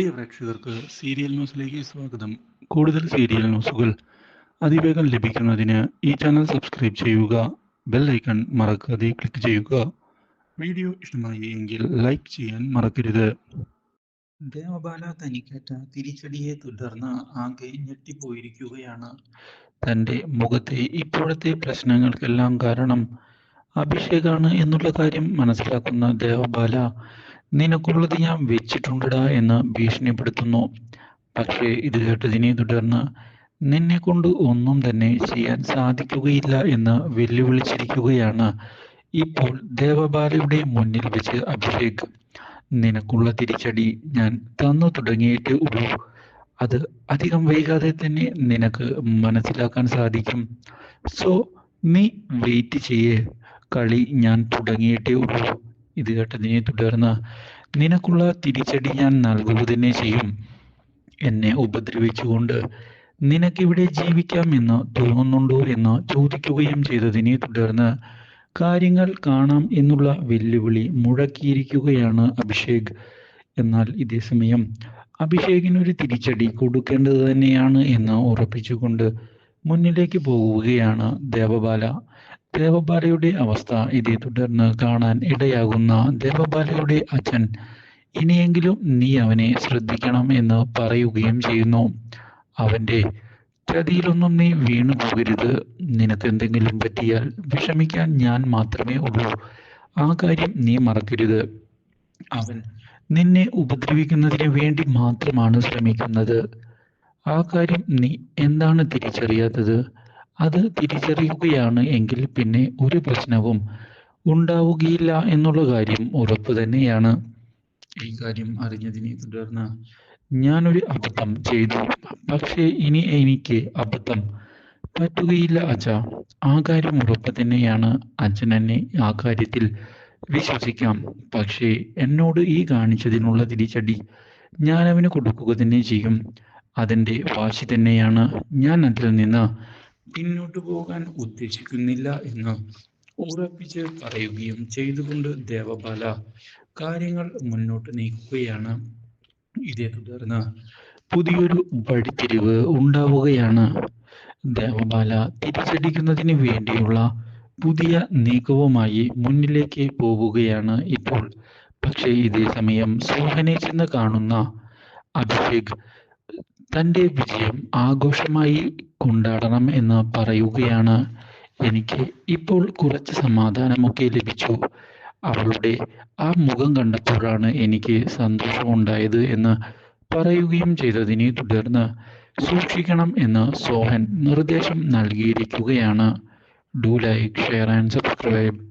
പ്രിയ പ്രേക്ഷകർക്ക് സീരിയൽ ന്യൂസിലേക്ക് സ്വാഗതം. കൂടുതൽ സീരിയൽ ന്യൂസുകൾ അതിവേഗം ലഭിക്കുന്നതിന് ഈ ചാനൽ സബ്സ്ക്രൈബ് ചെയ്യുക ബെൽ ഐക്കൺ മറക്കാതെ ക്ലിക്ക് ചെയ്യുക. വീഡിയോ ഇഷ്ടമായി എങ്കിൽ ലൈക്ക് ചെയ്യാൻ മറക്കരുത്. ദേവബാല തനിക്കേറ്റ തിരിച്ചടിയെ തുടർന്ന് ആകെ ഞെട്ടിപ്പോയിരിക്കുകയാണ്. തന്റെ മുഖത്തെ ഇപ്പോഴത്തെ പ്രശ്നങ്ങൾക്കെല്ലാം കാരണം അഭിഷേകാണ് എന്നുള്ള കാര്യം മനസ്സിലാക്കുന്ന ദേവബാല നിനക്കുള്ളത് ഞാൻ വെച്ചിട്ടുണ്ടടാ എന്ന് ഭീഷണിപ്പെടുത്തുന്നു. പക്ഷേ ഇത് കേട്ടതിനെ തുടർന്ന് നിന്നെ കൊണ്ട് ഒന്നും തന്നെ ചെയ്യാൻ സാധിക്കുകയില്ല എന്ന് വെല്ലുവിളിച്ചിരിക്കുകയാണ്. ഇപ്പോൾ ദേവബാലയുടെ മുന്നിൽ വെച്ച് അഭിഷേക് നിനക്കുള്ള തിരിച്ചടി ഞാൻ തന്നു തുടങ്ങിയിട്ട് ഉള്ളൂ. അത് അധികം വൈകാതെ തന്നെ നിനക്ക് മനസ്സിലാക്കാൻ സാധിക്കും. സോ നീ വെയിറ്റ് ചെയ്യേ. കളി ഞാൻ തുടങ്ങിയിട്ടേ ഉള്ളൂ. ഇത് നീ തുടർന്ന് നിനക്കുള്ള തിരിച്ചടി ഞാൻ നൽകുക തന്നെ ചെയ്യും. എന്നെ ഉപദ്രവിച്ചുകൊണ്ട് നിനക്കിവിടെ ജീവിക്കാമെന്ന് തോന്നുന്നുണ്ടോ എന്ന് ചോദിക്കുകയും ചെയ്തതിനെ തുടർന്ന് കാര്യങ്ങൾ കാണാം എന്നുള്ള വെല്ലുവിളി മുഴക്കിയിരിക്കുകയാണ് അഭിഷേക്. എന്നാൽ ഇതേ സമയം അഭിഷേകിനൊരു തിരിച്ചടി കൊടുക്കേണ്ടത് തന്നെയാണ് എന്ന് ഉറപ്പിച്ചുകൊണ്ട് മുന്നിലേക്ക് പോകുകയാണ് ദേവബാല. ദേവബാലയുടെ അവസ്ഥ ഇതേ തുടർന്ന് കാണാൻ ഇടയാകുന്ന ദേവബാലയുടെ അച്ഛൻ ഇനിയെങ്കിലും നീ അവനെ ശ്രദ്ധിക്കണം എന്ന് പറയുകയും ചെയ്യുന്നു. അവന്റെ ചതിയിലൊന്നും നീ വീണു പോകരുത്. നിനക്ക് എന്തെങ്കിലും പറ്റിയാൽ വിഷമിക്കാൻ ഞാൻ മാത്രമേ ഉള്ളൂ. ആ കാര്യം നീ മറക്കരുത്. അവൻ നിന്നെ ഉപദ്രവിക്കുന്നതിന് വേണ്ടി മാത്രമാണ് ശ്രമിക്കുന്നത്. ആ കാര്യം നീ എന്താണ് തിരിച്ചറിയാത്തത്? അത് തിരിച്ചറിയുകയാണ് എങ്കിൽ പിന്നെ ഒരു പ്രശ്നവും ഉണ്ടാവുകയില്ല എന്നുള്ള കാര്യം ഉറപ്പ് തന്നെയാണ്. ഈ കാര്യം അറിഞ്ഞതിനെ തുടർന്ന് ഞാനൊരു അബദ്ധം ചെയ്തു. പക്ഷേ ഇനി എനിക്ക് അബദ്ധം പറ്റുകയില്ല അച്ഛ. ആ കാര്യം ഉറപ്പ് തന്നെയാണ്. അച്ഛൻ എന്നെ ആ കാര്യത്തിൽ വിശ്വസിക്കാം. പക്ഷേ എന്നോട് ഈ കാണിച്ചതിനുള്ള തിരിച്ചടി ഞാൻ അവന് കൊടുക്കുക തന്നെ ചെയ്യും. അതിന്റെ വാശി തന്നെയാണ്. ഞാൻ അതിൽ നിന്ന് പിന്നോട്ട് പോകാൻ ഉദ്ദേശിക്കുന്നില്ല എന്ന് ഉറപ്പിച്ച് പറയുകയും ചെയ്തുകൊണ്ട് ദേവബാല കാര്യങ്ങൾ മുന്നോട്ട് നീക്കുകയാണ്. ഇതേ തുടർന്ന് പുതിയൊരു വഴിത്തിരിവ് ഉണ്ടാവുകയാണ്. ദേവബാല തിരിച്ചടിക്കുന്നതിന് വേണ്ടിയുള്ള പുതിയ നീക്കവുമായി മുന്നിലേക്ക് പോവുകയാണ് ഇപ്പോൾ. പക്ഷേ ഇതേ സമയം സോഹനെ ചെന്ന് കാണുന്ന അഭിഷേക് തന്റെ വിജയം ആഘോഷമായി കൊണ്ടാടണം എന്ന് പറയുകയാണ്. എനിക്ക് ഇപ്പോൾ കുറച്ച് സമാധാനമൊക്കെ ലഭിച്ചു. അവളുടെ ആ മുഖം കണ്ടപ്പോഴാണ് എനിക്ക് സന്തോഷമുണ്ടായത് എന്ന് പറയുകയും ചെയ്തതിനെ തുടർന്ന് സൂക്ഷിക്കണം എന്ന് സോഹൻ നിർദ്ദേശം നൽകിയിരിക്കുകയാണ്. Do like share and subscribe